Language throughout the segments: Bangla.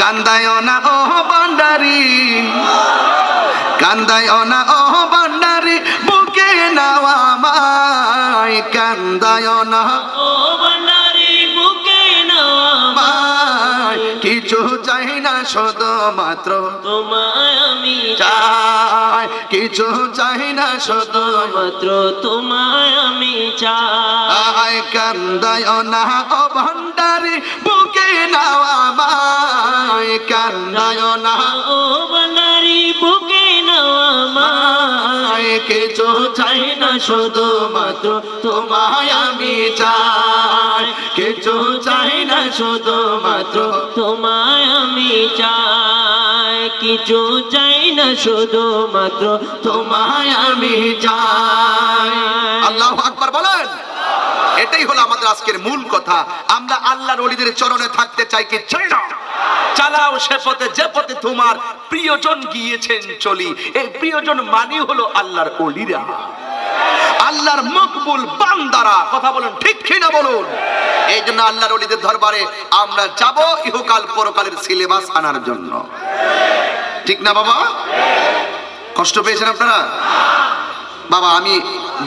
কান্দায় না ও ভান্ডারি। কান্দায় না ও ভান্ডারি বুকে নাওয়া মাই কান্দায় না কিছু চাই না শুধু মাত্র তোমায় আমি চাই। কিছু চাই না শুধু মাত্র তোমায় আমি চাই। কান্দায় না ও ভান্ডারি বুকে নাওয়া মাই কান্দায় না ও বান্ডারি বুকে নাও আমায়। কিছু চাই না শুধু মাত্র তোমায় আমি চাই। কিছু চাই না, শুধু মাত্র তোমায় আমি চাই। কিছু চাই না, শুধু মাত্র তোমায় আমি চাই। আল্লাহ আকবার বলেন। এটাই হলো আমাদের আজকের মূল কথা। আমরা আল্লাহর ওলিদের চরণে থাকতে চাই কি চাই না? চালাও সে পথে, যে পথে তোমার প্রিয়জন গিয়েছেন চলি। এই প্রিয়জন মানে হলো আল্লাহর ওলিরা আল্লাহর মকবুল বান্দারা, কথা বলুন ঠিক কিনা বলুন? এই জন্য আল্লাহর ওলিদের দরবারে আমরা যাব ইহকাল পরকালের সিলেবাস আনার জন্য। ঠিক না বাবা? কষ্ট পেয়েছেন আপনারা? বাবা, আমি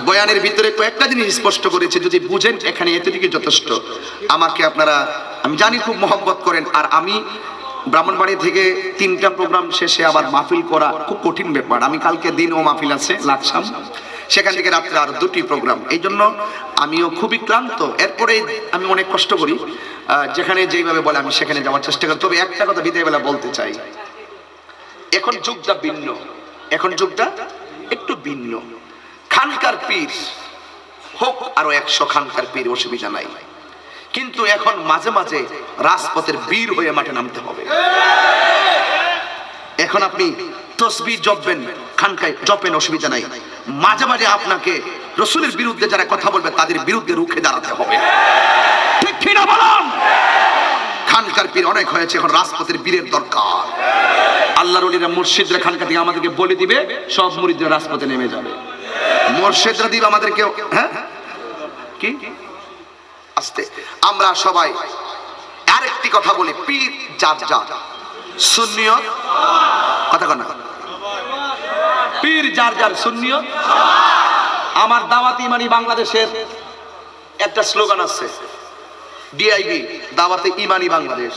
বয়ানের ভিতরে কয়েকটা জিনিস স্পষ্ট করেছি, যদি বুঝেন এখানে এতটুকু যথেষ্ট। আমাকে আপনারা, আমি জানি খুব মহব্বত করেন, আর আমি ব্রাহ্মণবাড়ি থেকে তিনটা প্রোগ্রাম শেষে আবার মাহফিল করা খুব কঠিন ব্যাপার। আমি কালকে দিন ও মাহফিল আছে, লাকসাম। সেখান থেকে রাত্রে আর দুটি প্রোগ্রাম এই জন্য আমিও খুবই ক্লান্ত। এরপরে আমি অনেক কষ্ট করি। যেখানে যেইভাবে বলে আমি সেখানে যাওয়ার চেষ্টা করি। তবে একটা কথা বিদায় বেলা বলতে চাই। এখন যুগটা ভিন্ন। এখন যুগটা একটু ভিন্ন। খানকার পীর, হোক আরও একশো খানকার পীর, অসুবিধা নাই। কিন্তু এখন মাঝে মাঝে রাজপথের বীর হয়ে মাঠে নামতে হবে। এখন আপনি তসবি জপবেন, খানকায় জপেন, অসুবিধা নাই। মাঝে মাঝে আপনাকে রসুলের বিরুদ্ধে যারা কথা বলবে, তাদের বিরুদ্ধে রুখে দাঁড়াতে হবে। ঠিক খানকার পীর অনেক হয়েছে, এখন রাজপথের বীরের দরকার। আল্লাহর অলিরা মুর্শিদরা খানকা থেকে আমাদেরকে বলে দিবে, সব মুরিদরা রাজপথে নেমে যাবে। মুর্শিদরা দিবে আমাদেরকে হ্যাঁ? কি? আস্তে। আমরা সবাই আরেকটি কথা বলি, পীর যার যা সুন্নিয়ত? কথা না। পীর যার যার সুন্নিয়ত, আমার দাওয়াত ইমানি বাংলাদেশের একটা স্লোগান আছে। ডিআইবি দাওয়াতে ইমানি বাংলাদেশ।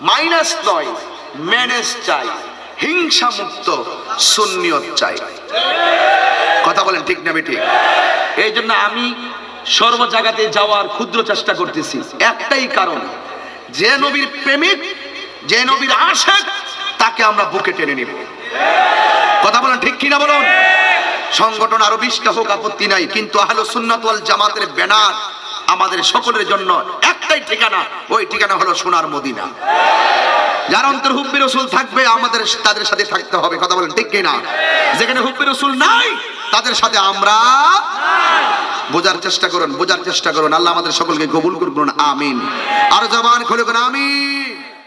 মাইনাস নয়, ম্যানেজ চাই হিংসা মুক্ত সুন্নিয়ত চাই। কথা বলেন ঠিক না বেটি এই জন্য আমি সর্ব জায়গাতে যাওয়ার ক্ষুদ্র চেষ্টা করতেছি। একটাই কারণ, যে নবীর প্রেমিক, যে নবীর আশেক, তাকে আমরা বুকে টেনে নিব। ঠিক কিনা বলুন? সংগঠন আরও বিশটা হোক, আপত্তি নাই, কিন্তু আহলো সুন্নাত ওয়াল জামাতের ব্যানার আমাদের সকলের জন্য একটাই ঠিকানা, ওই ঠিকানা হলো সোনার মদিনা। যার অন্তর হুব্বি রসুল থাকবে, আমাদের তাদের সাথে থাকতে হবে, কথা বলেন ঠিক কিনা? যেখানে হুব্বি রসুল নাই, তাদের সাথে আমরা বোঝার চেষ্টা করুন, বোঝার চেষ্টা করুন। আল্লাহ আমাদের সকলকে কবুল করুন, আমিন। আর জবান খুলে আমিন।